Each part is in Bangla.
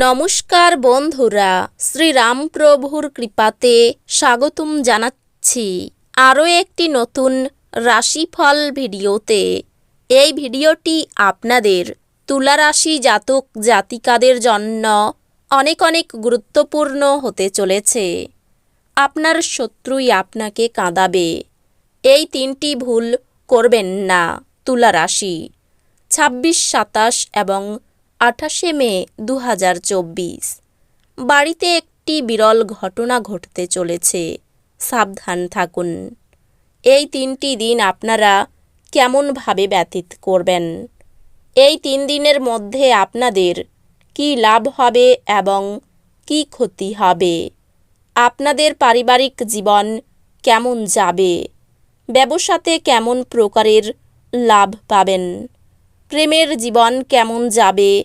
নমস্কার বন্ধুরা, শ্রীরামপ্রভুর কৃপাতে স্বাগতম জানাচ্ছি আরও একটি নতুন রাশিফল ভিডিওতে। এই ভিডিওটি আপনাদের তুলা রাশি জাতক জাতিকাদের জন্য অনেক অনেক গুরুত্বপূর্ণ হতে চলেছে। আপনার শত্রুই আপনাকে কাঁদাবে। এই তিনটি ভুল করবেন না তুলা রাশি ছাব্বিশ, সাতাশ এবং আঠাশে মে দু হাজার চব্বিশ। বাড়িতে একটি বিরল ঘটনা ঘটতে চলেছে। সাবধান থাকুন। এই তিনটি দিন আপনারা কেমনভাবে ব্যতীত করবেন? এই তিন দিনের মধ্যে আপনাদের কি লাভ হবে এবং কি ক্ষতি হবে? আপনাদের পারিবারিক জীবন কেমন যাবে? ব্যবসাতে কেমন প্রকারের লাভ পাবেন? প্রেমের জীবন কেমন যাবে?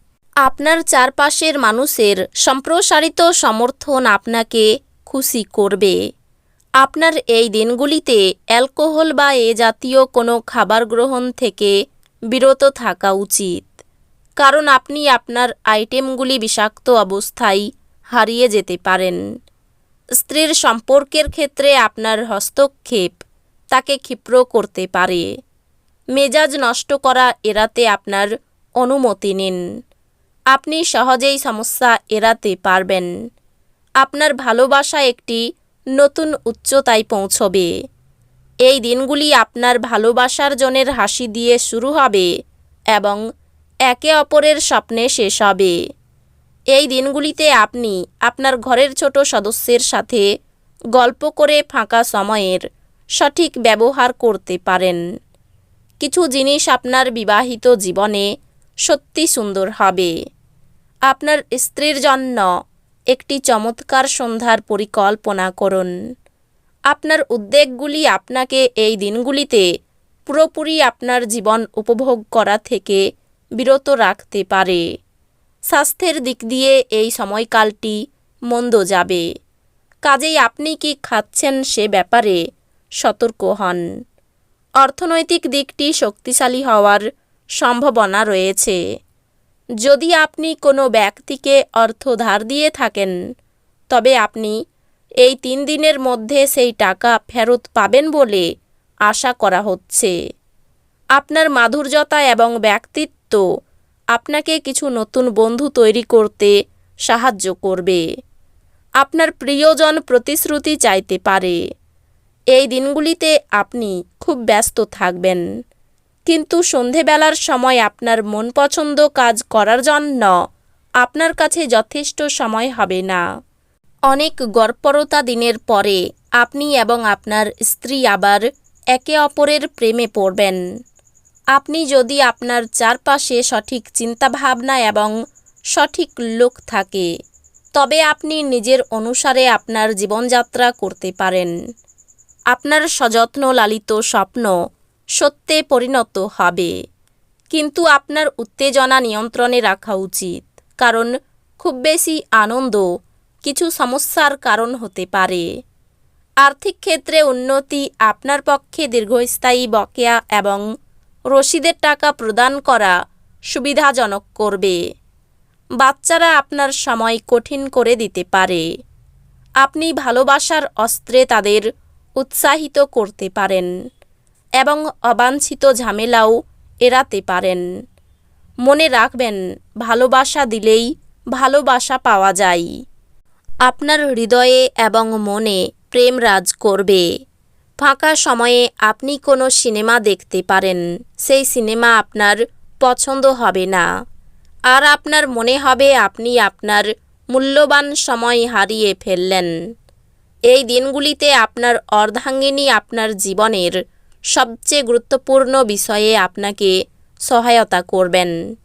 আপনার চারপাশের মানুষের সম্প্রসারিত সমর্থন আপনাকে খুশি করবে। আপনার এই দিনগুলিতে অ্যালকোহল বা এ জাতীয় কোনো খাবার গ্রহণ থেকে বিরত থাকা উচিত। কারণ আপনি আপনার আইটেমগুলি বিষাক্ত অবস্থায় হারিয়ে যেতে পারেন। স্ত্রীর সম্পর্কের ক্ষেত্রে আপনার হস্তক্ষেপ তাকে ক্ষিপ্র করতে পারে। মেজাজ নষ্ট করা এড়াতে আপনার অনুমতি নিন। আপনি সহজেই সমস্যা এড়াতে পারবেন। আপনার ভালোবাসা একটি নতুন উচ্চতায় পৌঁছবে। এই দিনগুলি আপনার ভালোবাসার জনের হাসি দিয়ে শুরু হবে এবং একে অপরের স্বপ্নে শেষ হবে। এই দিনগুলিতে আপনি আপনার ঘরের ছোট সদস্যের সাথে গল্প করে ফাঁকা সময়ের সঠিক ব্যবহার করতে পারেন। কিছু জিনিস আপনার বিবাহিত জীবনে সত্যি সুন্দর হবে। আপনার স্ত্রীর জন্য একটি চমৎকার সন্ধ্যার পরিকল্পনা করুন। আপনার উদ্বেগগুলি আপনাকে এই দিনগুলিতে পুরোপুরি আপনার জীবন উপভোগ করা থেকে বিরত রাখতে পারে। স্বাস্থ্যের দিক দিয়ে এই সময়কালটি মন্দ যাবে। কাজেই আপনি কি খাচ্ছেন সে ব্যাপারে সতর্ক হন। অর্থনৈতিক দিকটি শক্তিশালী হওয়ার সম্ভাবনা রয়েছে। যদি আপনি কোনো ব্যক্তিকে অর্থ ধার দিয়ে থাকেন, তবে আপনি এই তিন দিনের মধ্যে সেই টাকা ফেরত পাবেন বলে আশা করা হচ্ছে। আপনার মাধুর্যতা এবং ব্যক্তিত্ব আপনাকে কিছু নতুন বন্ধু তৈরি করতে সাহায্য করবে। আপনার প্রিয়জন প্রতিশ্রুতি চাইতে পারে। এই দিনগুলিতে আপনি খুব ব্যস্ত থাকবেন। কিন্তু সন্ধেবেলার সময় আপনার মন পছন্দ কাজ করার জন্য আপনার কাছে যথেষ্ট সময় হবে না। অনেক গর্পরতা দিনের পরে আপনি এবং আপনার স্ত্রী আবার একে অপরের প্রেমে পড়বেন। আপনি যদি আপনার চারপাশে সঠিক চিন্তাভাবনা এবং সঠিক লোক থাকে, তবে আপনি নিজের অনুসারে আপনার জীবনযাত্রা করতে পারেন। আপনার সযত্ন লালিত স্বপ্ন সত্যে পরিণত হবে। কিন্তু আপনার উত্তেজনা নিয়ন্ত্রণে রাখা উচিত, কারণ খুব বেশি আনন্দ কিছু সমস্যার কারণ হতে পারে। আর্থিক ক্ষেত্রে উন্নতি আপনার পক্ষে দীর্ঘস্থায়ী বকেয়া এবং রসিদের টাকা প্রদান করা সুবিধাজনক করবে। বাচ্চারা আপনার সময় কঠিন করে দিতে পারে। আপনি ভালোবাসার অস্ত্রে তাদের উৎসাহিত করতে পারেন। এবং অবাঞ্ছিত ঝামেলাও এড়াতে পারেন। মনে রাখবেন, ভালোবাসা দিলেই ভালোবাসা পাওয়া যায়। আপনার হৃদয়ে এবং মনে প্রেম রাজ করবে। ফাঁকা সময়ে আপনি কোনো সিনেমা দেখতে পারেন, সেই সিনেমা আপনার পছন্দ হবে না। আর আপনার মনে হবে আপনি আপনার মূল্যবান সময় হারিয়ে ফেললেন। এই দিনগুলিতে আপনার অর্ধাঙ্গিনী আপনার জীবনের সবচেয়ে গুরুত্বপূর্ণ বিষয়ে আপনাকে সহায়তা করবেন।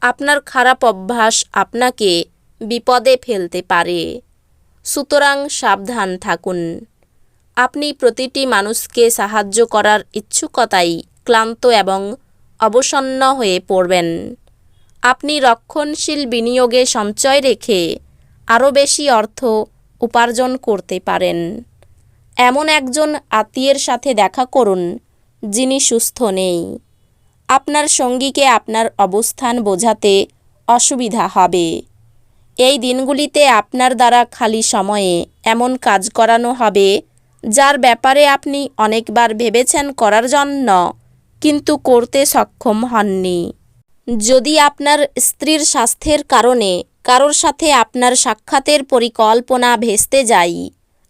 আপনার খারাপ অভ্যাস আপনাকে বিপদে ফেলতে পারে। সুতরাং সাবধান থাকুন। আপনি প্রতিটি মানুষকে সাহায্য করার ইচ্ছুকতাই ক্লান্ত এবং অবসন্ন হয়ে পড়বেন। আপনি রক্ষণশীল বিনিয়োগে সঞ্চয় রেখে আরও বেশি অর্থ উপার্জন করতে পারেন। এমন একজন আত্মীয়ের সাথে দেখা করুন, যিনি সুস্থ নেই। আপনার সঙ্গীকে আপনার অবস্থান বোঝাতে অসুবিধা হবে। এই দিনগুলিতে আপনার দ্বারা খালি সময়ে এমন কাজ করানো হবে, যার ব্যাপারে আপনি অনেকবার ভেবেছেন করার জন্য, কিন্তু করতে সক্ষম হননি। যদি আপনার স্ত্রীর স্বাস্থ্যের কারণে কারোর সাথে আপনার সাক্ষাতের পরিকল্পনা ভেস্তে যায়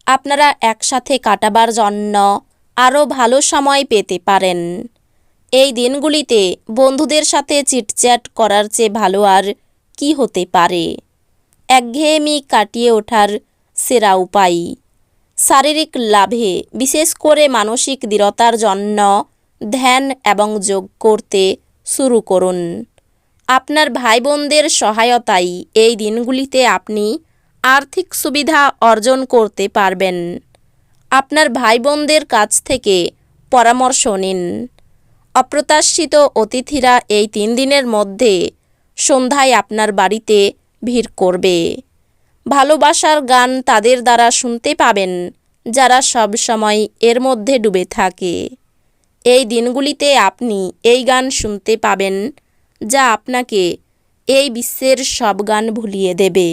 আপনারা একসাথে কাটাবার জন্য আরও ভালো সময় পেতে পারেন। এই দিনগুলিতে বন্ধুদের সাথে চিটচ্যাট করার চেয়ে ভালো আর কি হতে পারে? একঘেয়েমি কাটিয়ে ওঠার সেরা উপায়। শারীরিক লাভে বিশেষ করে মানসিক দৃঢ়তার জন্য ধ্যান এবং যোগ করতে শুরু করুন। আপনার ভাই বোনদের সহায়তায় এই দিনগুলিতে আপনি আর্থিক সুবিধা অর্জন করতে পারবেন। আপনার ভাই বোনদের কাছ থেকে পরামর্শ নিন। অপ্রত্যাশিত অতিথিরা এই তিন দিনের মধ্যে সন্ধ্যায় আপনার বাড়িতে ভিড় করবে। ভালোবাসার গান তাদের দ্বারা শুনতে পাবেন, যারা সব সময় এর মধ্যে ডুবে থাকে। এই দিনগুলিতে আপনি এই গান শুনতে পাবেন, যা আপনাকে এই বিশ্বের সব গান ভুলিয়ে দেবে।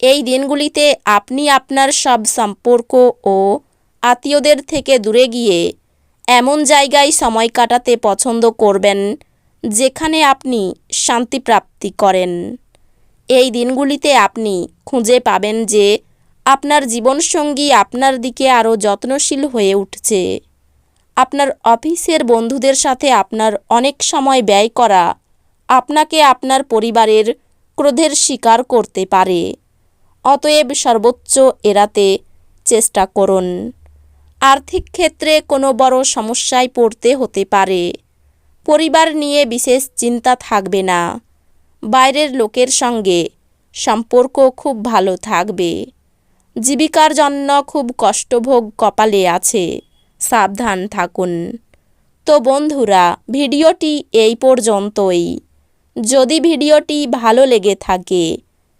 এই দিনগুলিতে আপনি আপনার সব সম্পর্ক ও আত্মীয়দের থেকে দূরে গিয়ে এমন জায়গায় সময় কাটাতে পছন্দ করবেন যেখানে আপনি শান্তি প্রাপ্তি করেন। এই দিনগুলিতে আপনি খুঁজে পাবেন যে আপনার জীবনসঙ্গী আপনার দিকে আরও যত্নশীল হয়ে উঠছে। আপনার অফিসের বন্ধুদের সাথে আপনার অনেক সময় ব্যয় করা আপনাকে আপনার পরিবারের ক্রোধের শিকার করতে পারে। অতএব সর্বোচ্চ এড়াতে চেষ্টা করুন। আর্থিক ক্ষেত্রে কোনো বড় সমস্যায় পড়তে হতে পারে। পরিবার নিয়ে বিশেষ চিন্তা থাকবে না। বাইরের লোকের সঙ্গে সম্পর্ক খুব ভালো থাকবে। জীবিকার জন্য খুব কষ্টভোগ কপালে আছে। সাবধান থাকুন। তো বন্ধুরা, ভিডিওটি এই পর্যন্তই। যদি ভিডিওটি ভালো লেগে থাকে